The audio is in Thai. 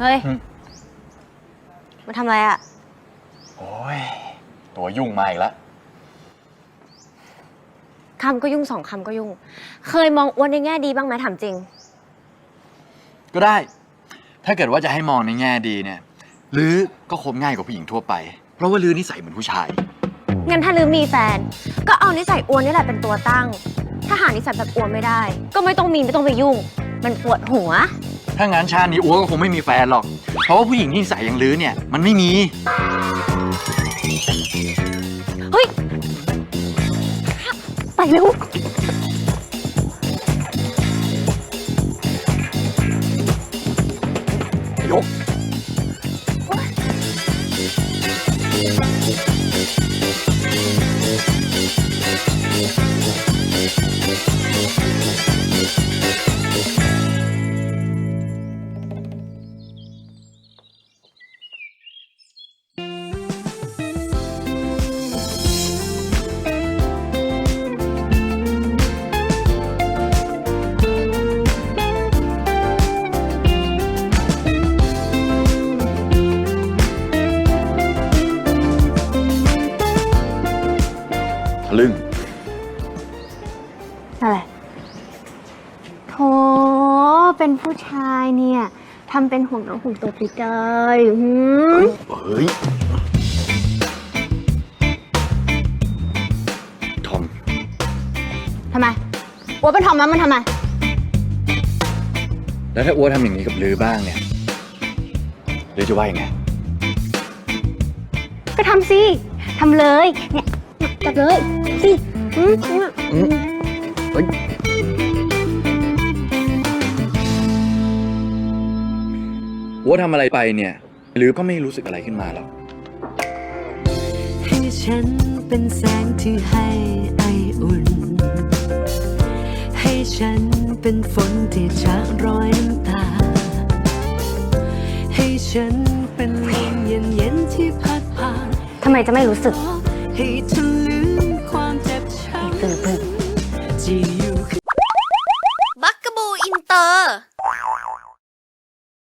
เฮ้ย อืม มาทำอะไรอะโอ้ย ตัวยุ่งมาอีกแล้ว คำก็ยุ่งสองคำก็ยุ่ง เคยมองอ้วนในแง่ดีบ้างไหมถามจริง ก็ได้ ถ้าเกิดว่าจะให้มองในแง่ดีเนี่ยลือก็คบง่ายกว่าผู้หญิงทั่วไป เพราะว่าลือนิสัยเหมือนผู้ชาย งั้นถ้าลืมมีแฟน ก็เอานิสัยอ้วนนี่แหละเป็นตัวตั้ง ถ้าหานิสัยแบบอ้วนไม่ได้ ก็ไม่ต้องมีไม่ต้องไปยุ่ง มันปวดหัว ถ้างั้นชาตินี้อัวก็คงไม่มีแฟนหรอก เพราะว่าผู้หญิงที่นิสัยอย่างลือเนี่ยมันไม่มี เฮ้ย ไปเร็ว ยก ทะลึ่ง อะไรโธ่เป็นผู้ชายเนี่ยทำเป็นห่วงน้องห่วงตัวไปได้หืมเฮ้ยทอม ทำไมอ้วนเป็นทอมแล้วมันทำไม แล้วถ้าอัวทำอย่างนี้กับลือบ้างเนี่ยลือจะว่ายังไง ก็ทำสิ ทำเลย เนี่ย จับเลยสิอืมเนี่ยอืมเฮ้ยอัวทำอะไรไปเนี่ยลือก็ไม่รู้สึกอะไรขึ้นมาหรอกให้ฉันเป็นแสงที่ให้ไออุ่น ให้ฉันเป็นฝนที่จะรอยน้ำตา ให้ฉันเป็นลมเย็นเย็นๆที่พัดผ่านทำไมจะไม่รู้สึก ให้เธอ ลืมคว